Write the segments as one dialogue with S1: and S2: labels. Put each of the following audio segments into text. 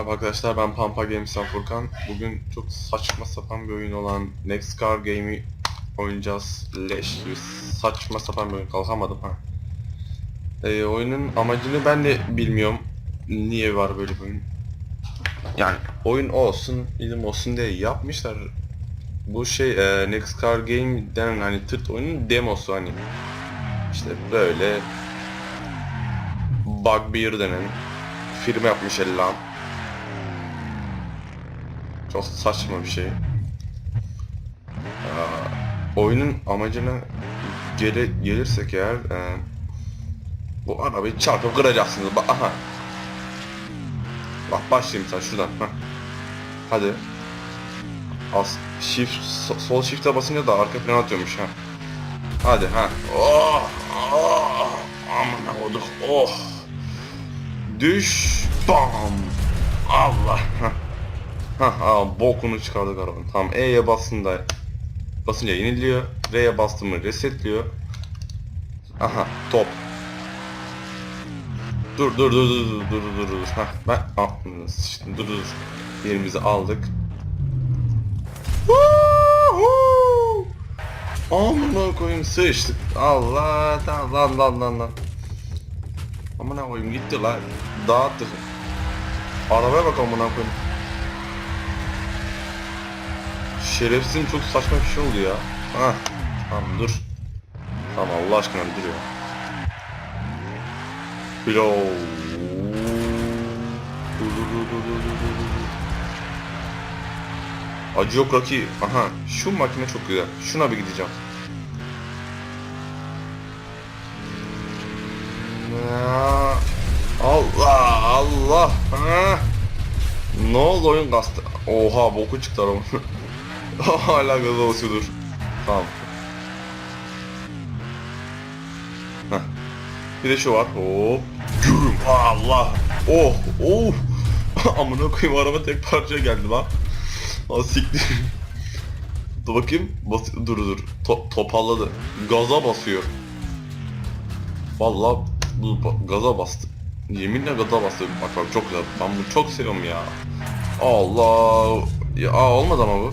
S1: Merhaba arkadaşlar ben Pampa Games'ten Furkan. Bugün çok saçma sapan bir oyun olan Next Car Game'i oynayacağız. Leş gibi saçma sapan bir oyun. Kalkamadım ha. Ee, oyunun amacını ben de bilmiyorum. Niye var böyle bir oyun? Yani oyun olsun, ilim olsun diye yapmışlar. Bu şey e, Next Car Game hani tırt oyunun demosu hani. İşte böyle Bugbear denen firma yapmış Ellam. Çok saçma bir şey. Aa, oyunun amacına gele, gelirsek eğer e, bu arabayı çarpıp kıracaksınız. Bak aha. Bak başlayayım sen şuradan. Heh. Hadi. As shift so- sol shift'e basınca da arka plana atıyormuş ha. Hadi ha. Oh! Oh! Aman koduk. Oh! Düş. Bam. Allah. Heh. Hah, aa, bokunu çıkardık arabanın. Tamam E'ye bastığında basınca yeniliyor. R'ye bastığımı resetliyor. Aha top. Dur dur dur dur dur dur dur dur. Hah ben ah, sıçtım. dur dur. Yerimizi aldık. Amına koyayım sıçtık. Allah tamam lan lan lan lan. Amına koyayım gitti lan. Dağıttık. Arabaya bak amına koyayım. Şerefsizim çok saçma bir şey oldu ya. Ha, tamam dur. Tamam Allah aşkına bir dur ya. Dur. Acı yok Rocky. Aha şu makine çok güzel. Şuna bir gideceğim. Allah Allah. Ha. Ne oldu oyun kastı? Oha boku çıktı arabanın. Hala gaza basıyordur. Tamam. Heh. Bir de şu var. Hop. Gürüm. Allah. Oh. Oh. Amına koyayım araba tek parçaya geldi lan. Aa siktir. dur bakayım. Bas dur dur. To topalladı. Gaza basıyor. Vallahi gaza bastı. Yeminle gaza bastı. Bak bak çok güzel. Ben bunu çok seviyorum ya. Allah. Ya olmadı ama bu.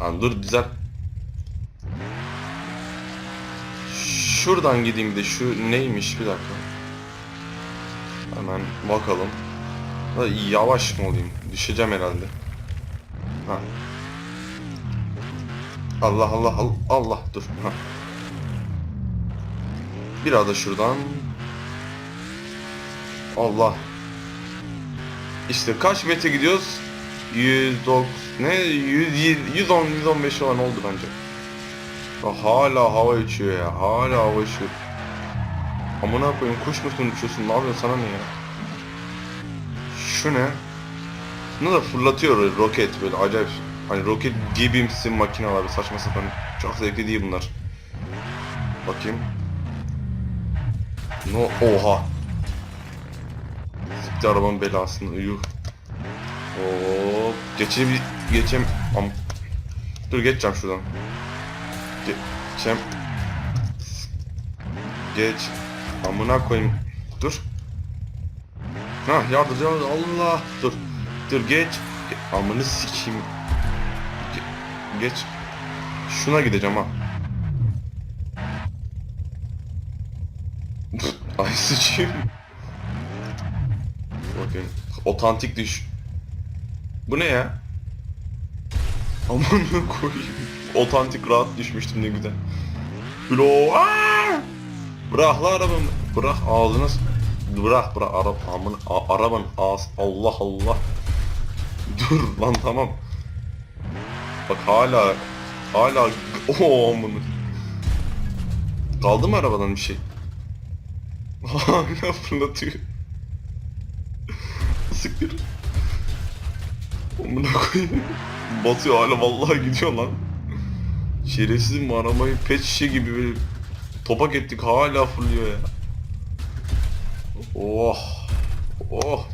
S1: Lan dur güzel. Şuradan gideyim de şu neymiş bir dakika. Hemen bakalım. Yavaş mı olayım? Düşeceğim herhalde. Ha. Allah Allah Allah Allah dur. Ha. Biraz da şuradan. Allah. İşte kaç metre gidiyoruz? 190 ne 100 110 115 falan oldu bence. Hala hava uçuyor ya. Hala hava uçuyor. Amına koyayım kuş musun uçuyorsun? Ne yapıyorsun sana ne ya? Şu ne? Ne da fırlatıyor roket böyle acayip. Hani roket gibimsi makineler saçma sapan. Çok zevkli değil bunlar. Bakayım. No oha. Sikti arabanın belasını. Yuh. Hop. Geçeyim geçeyim. Am Dur geçeceğim şuradan. Geçeceğim. Geç. Amına koyayım. Dur. Ha yardım yardım Allah. Dur. Dur geç. Ge- Amını sikeyim. Ge- geç. Şuna gideceğim ha. Ay sıçayım. Bakın. Otantik düş. Bu ne ya? Amına koyayım. Otantik rahat düşmüştüm ne güzel. Bilo. Aa! Bırak la arabamı. Bırak ağzına. s- Bırak bırak arab amına a- arabanın ağız Allah Allah. Dur lan tamam. Bak hala hala o amına. Kaldı mı arabadan bir şey? Hala fırlatıyor. Siktir. Amına koyayım. Basıyor hala vallahi gidiyor lan. Şerefsizim bu arabayı pet şişe gibi böyle topak ettik hala fırlıyor ya. Oh. Oh.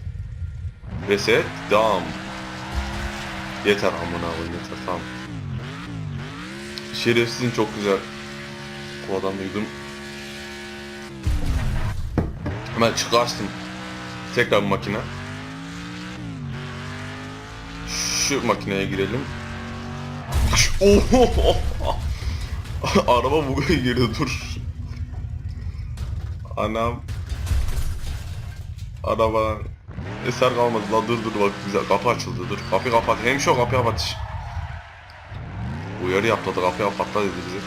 S1: Reset. Devam. Yeter amına koyayım yeter tamam. Şerefsizin çok güzel. Bu adam duydum. Hemen çıkarsın. Tekrar bir makine. Şu makineye girelim. Oho! Araba buga girdi dur. Anam. Araba eser kalmadı la dur dur bak güzel kapı açıldı dur kapıyı kapat hem şu kapıyı kapat. Uyarı yaptı kapıyı kapatla dedi bize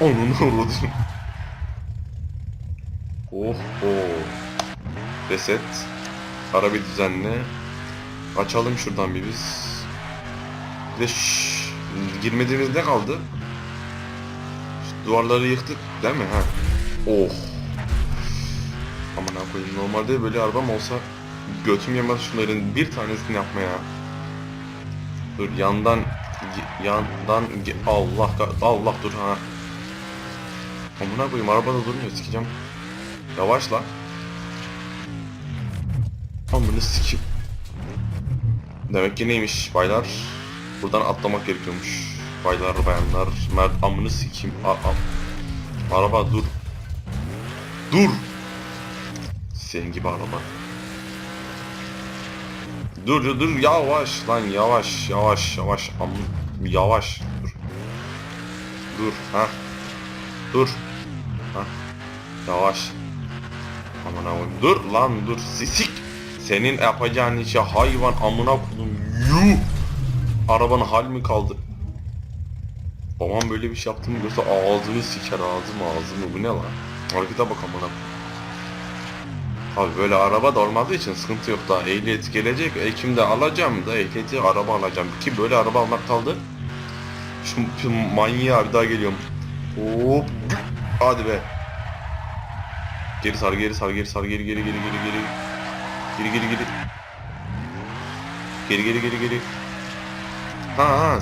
S1: Onun vurdu Oh oh Reset Arabayı düzenle Açalım şuradan bir biz Bir de şşş, girmediğimiz ne kaldı? Şu duvarları yıktık değil mi ha? Oh Aman ha koyayım normalde böyle arabam olsa götüm yemez şunların bir tanesini yapmaya. Dur yandan yandan Allah Allah dur ha. Amına koyayım araba da durmuyor sikeceğim. Yavaş lan. Amına sikim. Demek ki neymiş baylar? Buradan atlamak gerekiyormuş. Baylar bayanlar. Mert amını sikim. A- a- araba dur. Dur. Senin gibi araba. Dur dur dur yavaş lan yavaş yavaş yavaş am yavaş dur. Dur ha. Dur. Ha. Yavaş. Aman avim dur lan dur sisik. Senin yapacağın işe hayvan amına kodum yuh. Arabanın hal mi kaldı? Babam böyle bir şey yaptığımı görse ağzını siker ağzımı ağzımı bu ne lan? Harekete bak amına Abi böyle araba da olmadığı için sıkıntı yok daha ehliyet gelecek Ekim'de alacağım da ehliyeti araba alacağım. Ki böyle araba almak kaldı. Şu, şu manyağa bir daha geliyorum. Hop! Hadi be. Geri sar geri sar geri sar geri geri geri geri geri Geri geri geri. Geri geri geri geri. Ha ha.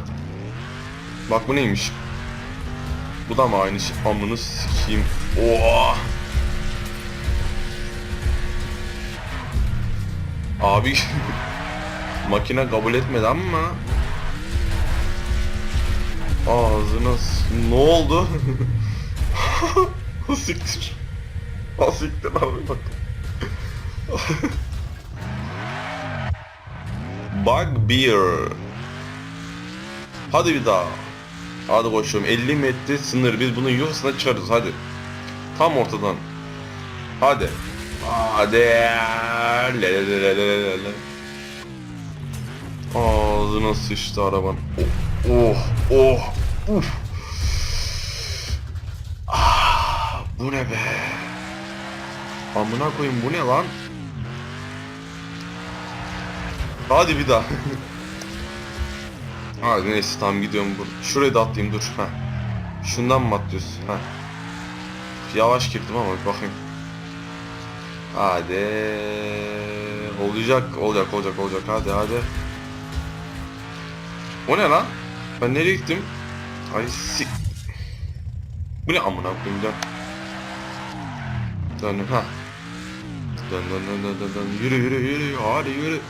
S1: Bak bu neymiş? Bu da mı aynı şey? Amını sikeyim. Oha! Abi makine kabul etmedi ama. Ağzına ne oldu? Siktir. Siktir abi bak. Bug beer. Hadi bir daha. Hadi koşuyorum 50 metre sınır biz bunun yuvasına çıkarız hadi. Tam ortadan. Hadi. Hadi. Le le le le le. Ağzına sıçtı araban. Oh oh oh. Uf. Ah, bu ne be? Amına koyayım bu ne lan? Hadi bir daha. Hadi neyse tamam gidiyorum bu. Şuraya da atlayayım dur. Heh. Şundan mı atlıyorsun? Heh. Yavaş girdim ama bir bakayım. Hadi. Olacak, olacak, olacak, olacak. Hadi, hadi. O ne lan? Ben nereye gittim? Ay si... Bu ne amına koyayım dön. Dön ha. Dön dön dön dön dön. Yürü yürü yürü. Hadi yürü.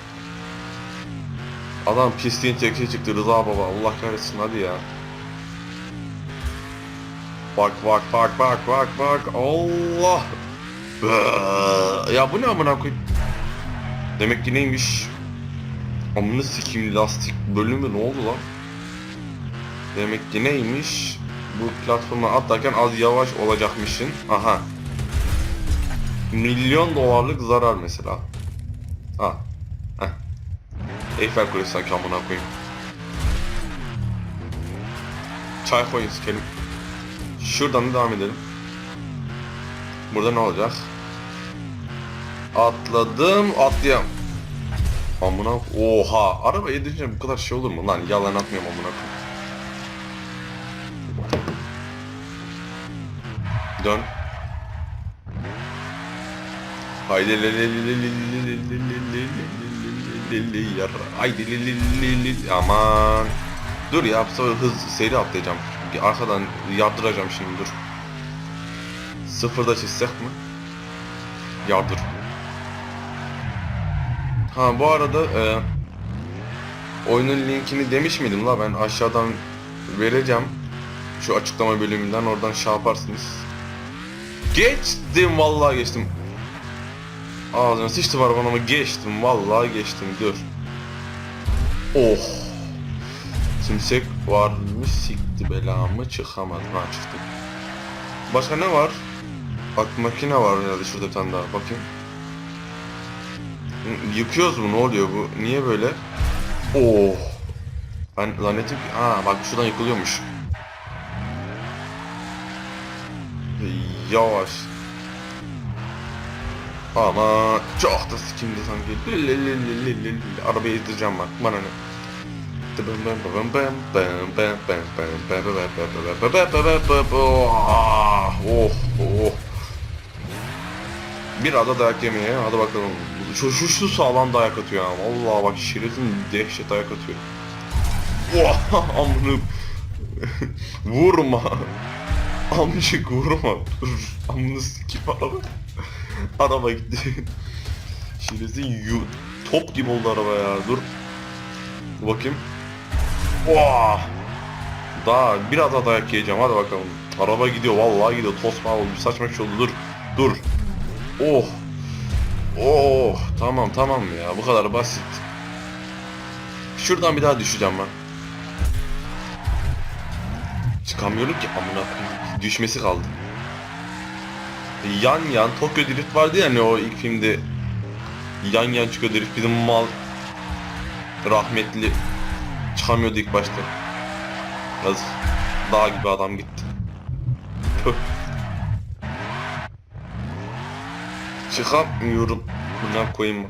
S1: Adam pisliğin teki çıktı Rıza baba. Allah kahretsin hadi ya. Bak bak bak bak bak bak. Allah. Ya bu ne amına koyayım? Demek ki neymiş? Amına sikeyim lastik bölümü ne oldu lan? Demek ki neymiş? Bu platforma atlarken az yavaş olacakmışsın. Aha. Milyon dolarlık zarar mesela. Ha. Eyfel Kulesi sanki amına koyayım. Çay koyun sikelim. Şuradan da devam edelim. Burada ne olacak? Atladım, atlayam. Amına oha araba edince bu kadar şey olur mu lan yalan atmıyorum amına. Dön. Haydi lili yar. Ay lili lili lili. Aman. Dur ya hız seri atlayacağım. Arkadan yaptıracağım şimdi dur. Sıfırda çizsek mi? Yardır. Ha bu arada e, oyunun linkini demiş miydim la ben aşağıdan vereceğim. Şu açıklama bölümünden oradan şey yaparsınız. Geçtim vallahi geçtim. Ağzına sıçtım arabanı ama geçtim vallahi geçtim dur. Oh. Simsek var mı sikti belamı çıkamadım ha çıktım. Başka ne var? Bak makine var herhalde şurada bir tane daha bakayım. Yıkıyoruz mu ne oluyor bu? Niye böyle? Oh. Ben zannettim ki ha bak şuradan yıkılıyormuş. Yavaş. Ama çok da sikimdi sanki. Arabayı ezdireceğim bak. Bana ne? Oh oh. Bir ada dayak yemeye hadi bakalım. Şu, şu, şu sağlam dayak atıyor ama. Allah bak şiretin dehşet dayak atıyor. Oh amını. Vurma. Amcık vurma. Dur. Amını sikim araba. araba gitti. Şiretin yu top gibi oldu araba ya. Dur. Dur bakayım. Vah! Daha biraz daha dayak yiyeceğim hadi bakalım. Araba gidiyor vallahi gidiyor. Tosma oldu. Saçma şey oldu. Dur. Dur. Oh. Oh. Tamam tamam ya. Bu kadar basit. Şuradan bir daha düşeceğim ben. Çıkamıyorum ki amına. Düşmesi kaldı. Yan yan Tokyo Drift vardı ya hani o ilk filmde yan yan çıkıyor drift bizim mal rahmetli çıkamıyordu ilk başta. Yazık. Dağ gibi adam gitti. Püh. Çıkamıyorum. Buna koyayım.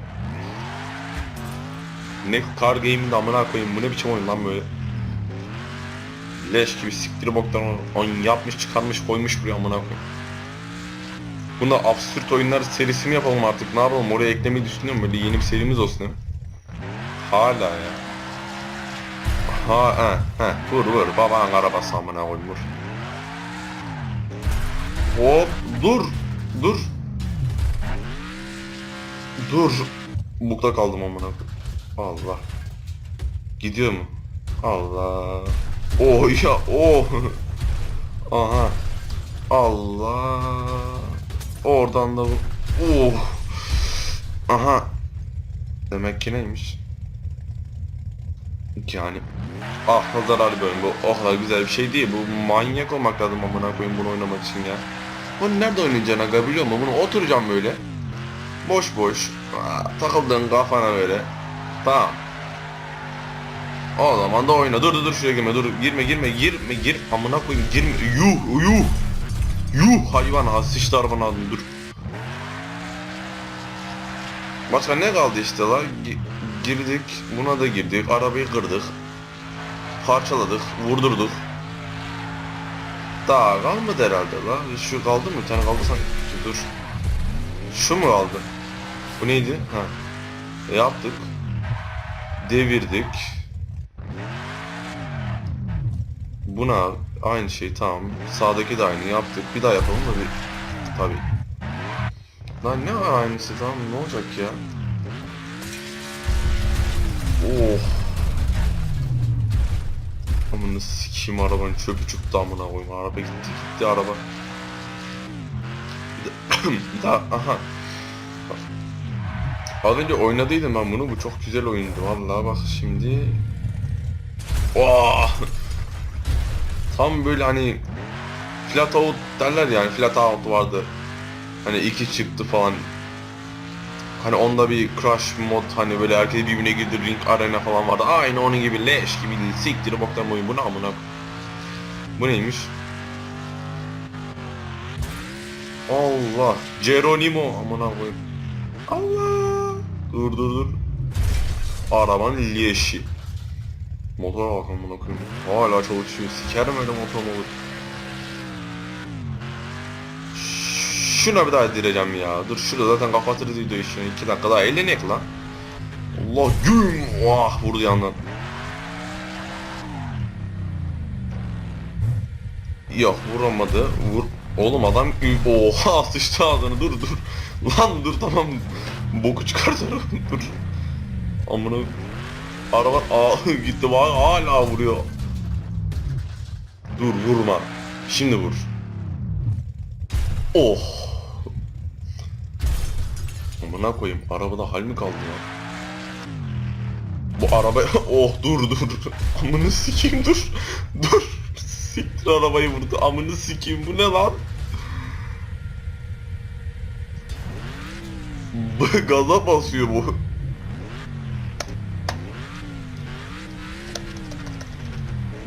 S1: Ne kar game'in de amına koyayım. Bu ne biçim oyun lan böyle. Leş gibi siktir boktan oyun yapmış çıkarmış koymuş buraya amına koyayım. Bunda absürt oyunlar serisini yapalım artık. Ne yapalım? Oraya eklemeyi düşünüyorum. Böyle yeni bir serimiz olsun. Hala ya. Ha ha ha vur vur babanın arabası amına koyayım vur. Hop dur dur. Dur. Bukta kaldım amına. Allah. Gidiyor mu? Allah. Oh ya oh. Aha. Allah. Oradan da bu. Oh. Aha. Demek ki neymiş? Yani akla zararlı bölüm bu o kadar güzel bir şey değil. Bu manyak olmak lazım amına koyayım bunu oynamak için ya. Bunu nerede oynayacaksın aga biliyor musun? Bunu oturacağım böyle. Boş boş. Aa, takıldığın kafana böyle. Tamam. O zaman da oyna. Dur dur dur. Şuraya girme. Dur. Girme girme. Girme gir. Amına koyayım. Girme. Yuh yuh yuh hayvan ha sıçtı arabanın adını dur Başka ne kaldı işte la? Gi- girdik, buna da girdik, arabayı kırdık. Parçaladık, vurdurduk. Daha kalmadı herhalde la. Şu kaldı mı? Bir tane kaldı sanki. Dur. Şu mu kaldı? Bu neydi? Ha. E, yaptık. Devirdik. Buna aynı şey tamam. Sağdaki de aynı yaptık. Bir daha yapalım da bir. Tabii. Lan ne aynısı tamam ne olacak ya? Oh. Amına sikeyim arabanın çöpü çıktı amına koyayım. Araba gitti gitti araba. Bir daha aha. Az önce oynadıydım ben bunu. Bu çok güzel oyundu. Vallahi bak şimdi. Oh. Tam böyle hani flat out derler yani flat out vardı. Hani iki çıktı falan. Hani onda bir crash mod hani böyle herkes birbirine girdi ring arena falan vardı. Aynı onun gibi leş gibi. Siktir boktan oyun bu ne amına. Bu neymiş? Allah. Geronimo amına koyayım. Allah. Dur dur dur. Arabanın leşi. Motora bak amına koyayım. Hala çalışıyor. Sikerim öyle motor olur. Şuna bir daha direceğim ya. Dur şurada zaten kapatırız video işini. 2 dakika daha eğlenek lan. Allah güm. Vah vurdu yandan. Yok vuramadı. Vur. Oğlum adam oha sıçtı ağzını dur dur. Lan dur tamam. Boku çıkartırım dur. Amına araba gitti bak hala vuruyor. Dur vurma. Şimdi vur. Oh. Amına koyayım arabada hal mi kaldı ya? Bu araba oh dur dur. Amını sikeyim dur. Dur. Siktir arabayı vurdu. Amını sikeyim bu ne lan? Gaza basıyor bu.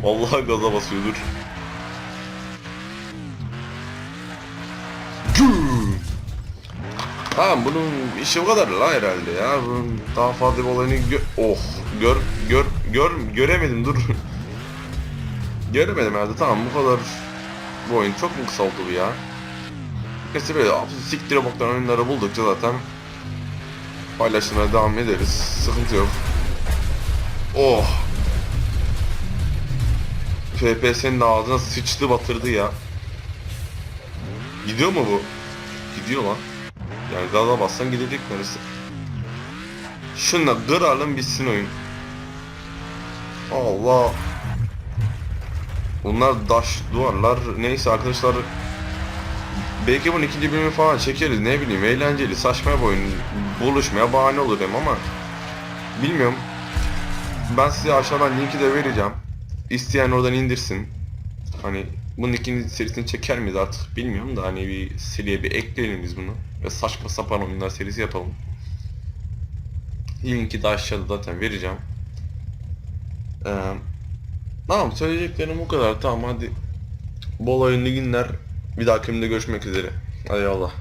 S1: Vallahi gaza basıyor dur. Güm. Tamam bunun işi bu kadar la herhalde ya. Bunun daha fazla bir olayını gö oh gör gör gör göremedim dur. göremedim herhalde tamam bu kadar bu oyun çok mu kısa oldu bu ya? Neyse böyle siktire baktan oyunları buldukça zaten paylaşımlara devam ederiz. Sıkıntı yok. Oh. FPS'nin ağzına sıçtı batırdı ya. Gidiyor mu bu? Gidiyor lan. Yani gaza bassan gidecek neresi? Şunla kıralım bitsin oyun. Allah. Bunlar daş duvarlar. Neyse arkadaşlar. Belki bunun ikinci bölümü falan çekeriz ne bileyim eğlenceli saçma bir oyun buluşmaya bahane olur hem ama bilmiyorum ben size aşağıdan linki de vereceğim İsteyen oradan indirsin. Hani bunun ikinci serisini çeker miyiz artık bilmiyorum da hani bir seriye bir ekleyelim biz bunu. Ve saçma sapan oyunlar serisi yapalım. Linki de aşağıda zaten vereceğim. Ee, tamam söyleyeceklerim bu kadar. Tamam hadi. Bol oyunlu günler. Bir dahaki bölümde görüşmek üzere. Hadi Allah